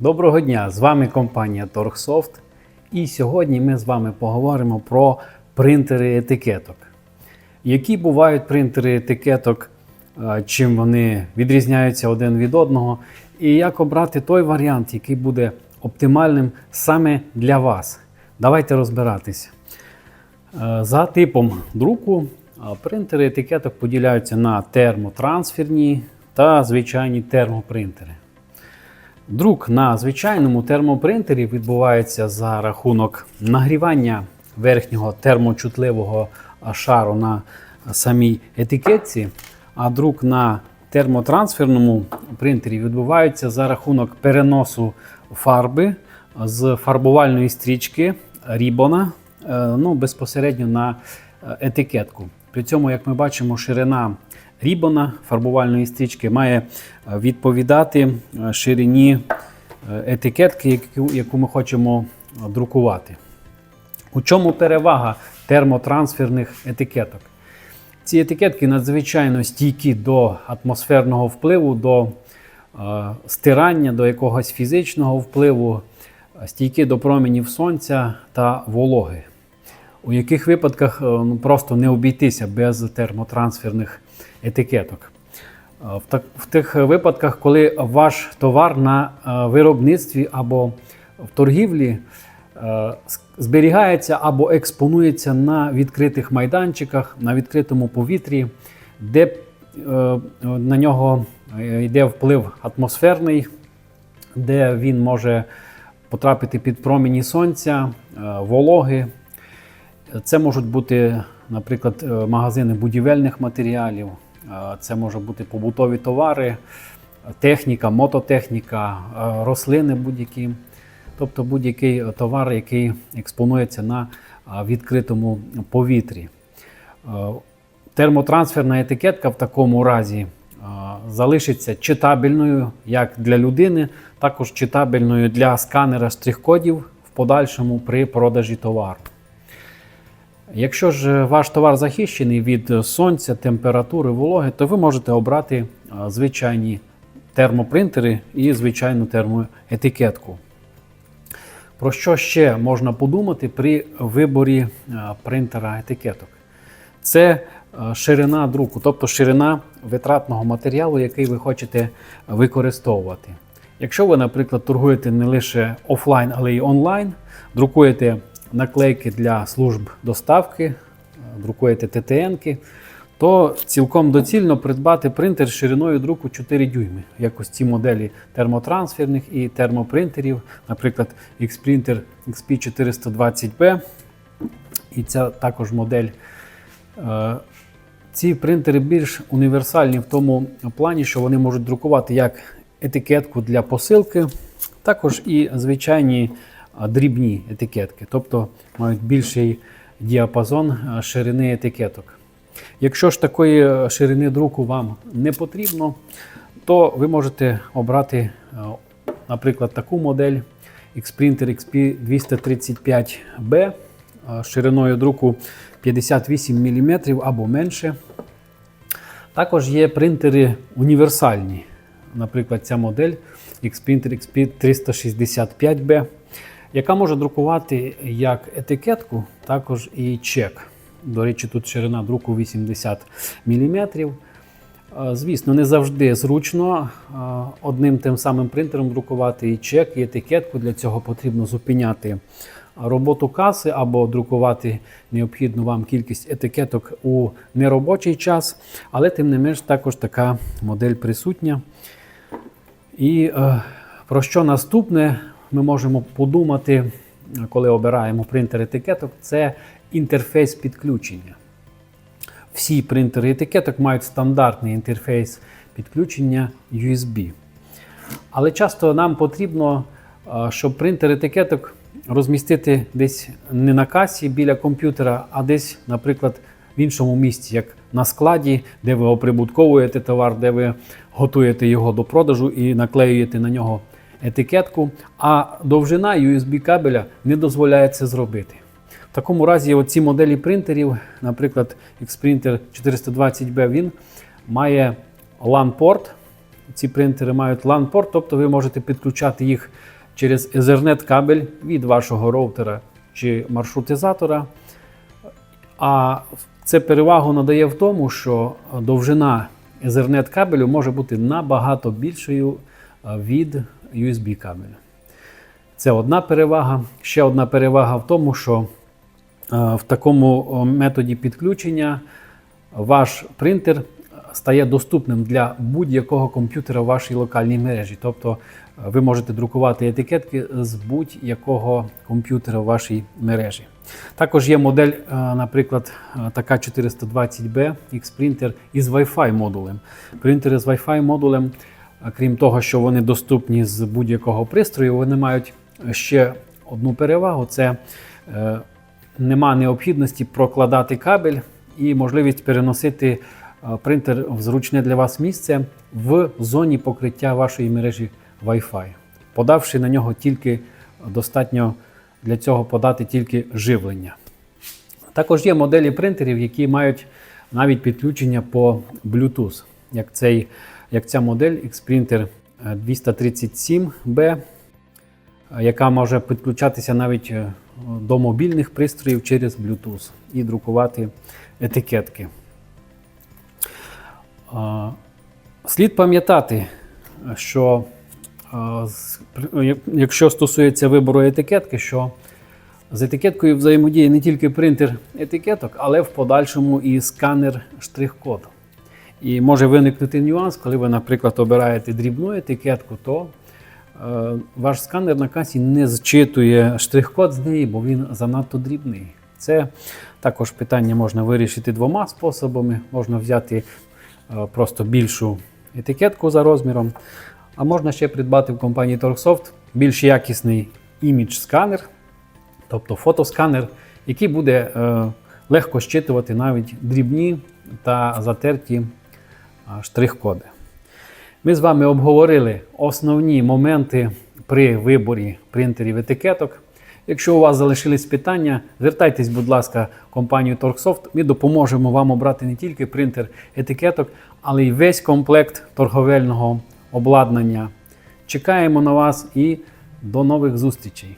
Доброго дня! З вами компанія Торгсофт. І сьогодні ми з вами поговоримо про принтери етикеток. Які бувають принтери етикеток, е, чим вони відрізняються один від одного, і як обрати той варіант, який буде оптимальним саме для вас. Давайте розбиратися. Е, За типом друку е, принтери етикеток поділяються на термотрансферні та звичайні термопринтери. Друк на звичайному термопринтері відбувається за рахунок нагрівання верхнього термочутливого шару на самій етикетці, а друк на термотрансферному принтері відбувається за рахунок переносу фарби з фарбувальної стрічки рібона е, ну, безпосередньо на е, етикетку. При цьому, як ми бачимо, ширина рібона фарбувальної стрічки має е, відповідати е, ширині е, етикетки, яку, ми хочемо друкувати. У чому перевага термотрансферних етикеток? Ці етикетки надзвичайно стійкі до атмосферного впливу, до стирання, до якогось фізичного впливу, стійкі до променів сонця та вологи. У яких випадках ну, просто не обійтися без термотрансферних етикеток. Е, В, так, в тих випадках, коли ваш товар на е, виробництві або в торгівлі е, зберігається або експонується на відкритих майданчиках, на відкритому повітрі, де на нього йде вплив атмосферний, де він може потрапити під промені сонця, вологи. Це можуть бути, наприклад, е, магазини будівельних матеріалів, е, це можуть бути побутові товари, техніка, мототехніка, е, рослини будь-які. Тобто будь-який товар, який експонується на відкритому повітрі. Термотрансферна етикетка в такому разі залишиться читабельною як для людини, також читабельною для сканера штрих-кодів в подальшому при продажі товару. Якщо ж ваш товар захищений від сонця, температури, вологи, то ви можете обрати звичайні термопринтери і звичайну термоетикетку. Про що ще можна подумати при виборі принтера етикеток? Це ширина друку, тобто ширина витратного матеріалу, який ви хочете використовувати. Якщо ви, наприклад, торгуєте не лише офлайн, але й онлайн, друкуєте наклейки для служб доставки, е, друкуєте ТТНки, то цілком доцільно придбати принтер шириною друку 4 дюйми, як ось ці моделі термотрансферних і термопринтерів, наприклад, Xprinter XP420B. І ця також модель. Е, Ці принтери більш універсальні в тому плані, що вони можуть друкувати як етикетку для посилки, також і звичайні дрібні етикетки, тобто мають більший діапазон ширини етикеток. Якщо ж такої е, ширини друку вам не потрібно, то ви можете обрати, е, наприклад, таку модель Xprinter XP235B е, шириною друку 58 мм або менше. Також є принтери універсальні. Наприклад, ця модель Xprinter XP365B, яка може друкувати як етикетку, також і чек. До речі, тут ширина друку 80 мм. Звісно, не завжди зручно одним тим самим принтером друкувати і чек, і етикетку. Для цього потрібно зупиняти роботу каси або друкувати необхідну вам кількість етикеток у неробочий час. Але тим не менш також така модель присутня. І е, про що наступне ми можемо подумати, коли обираємо принтер етикеток, це інтерфейс підключення. Всі принтери етикеток мають стандартний інтерфейс підключення USB. Але часто нам потрібно, е, щоб принтер етикеток розмістити десь не на касі біля комп'ютера, а десь, наприклад, в іншому місці, як на складі, де ви оприбутковуєте товар, де ви готуєте його до продажу і наклеюєте на нього етикетку. А довжина USB кабеля не дозволяє це зробити. В такому разі, оці моделі принтерів, наприклад, Xprinter 420B, він має LAN-порт, ці принтери мають LAN-порт, тобто ви можете підключати їх через Ethernet кабель від вашого роутера чи маршрутизатора. А це перевагу надає в тому, що довжина Ethernet кабелю може бути набагато більшою е, від USB кабелю. Це одна перевага. Ще одна перевага в тому, що е, в такому методі підключення ваш принтер стає доступним для будь-якого комп'ютера в вашій локальній мережі. Тобто е, ви можете друкувати етикетки з будь-якого комп'ютера в вашій мережі. Також є модель, е, наприклад, така 420B X-принтер із Wi-Fi модулем. Принтери з Wi-Fi модулем, крім того, що вони доступні з будь-якого пристрою, вони мають ще одну перевагу: це е, нема необхідності прокладати кабель і можливість переносити е, принтер в зручне для вас місце в зоні покриття вашої мережі Wi-Fi, подавши на нього тільки достатньо для цього подати тільки живлення. Також є моделі принтерів, які мають навіть підключення по Bluetooth, як, цей, як ця модель Xprinter 237B, е, яка може підключатися навіть е, до мобільних пристроїв через Bluetooth і друкувати етикетки. Слід пам'ятати, що якщо стосується вибору етикетки, що з етикеткою взаємодіє не тільки принтер етикеток, але в подальшому і сканер штрих-коду. І може виникнути нюанс, коли ви, наприклад, обираєте дрібну етикетку, то е, ваш сканер на касі не зчитує штрих-код з неї, бо він занадто дрібний. Це також питання можна вирішити двома способами. Можна взяти е, просто більшу етикетку за розміром, а можна ще придбати в компанії Torxsoft більш якісний імідж-сканер, тобто фотосканер, який буде е, легко щитувати навіть дрібні та затерті штрих-коди. Ми з вами обговорили основні моменти при виборі принтерів етикеток. Якщо у вас залишились питання, звертайтесь, будь ласка, в компанію Torxsoft. Ми допоможемо вам обрати не тільки принтер етикеток, але й весь комплект торговельного обладнання. Чекаємо на вас і до нових зустрічей!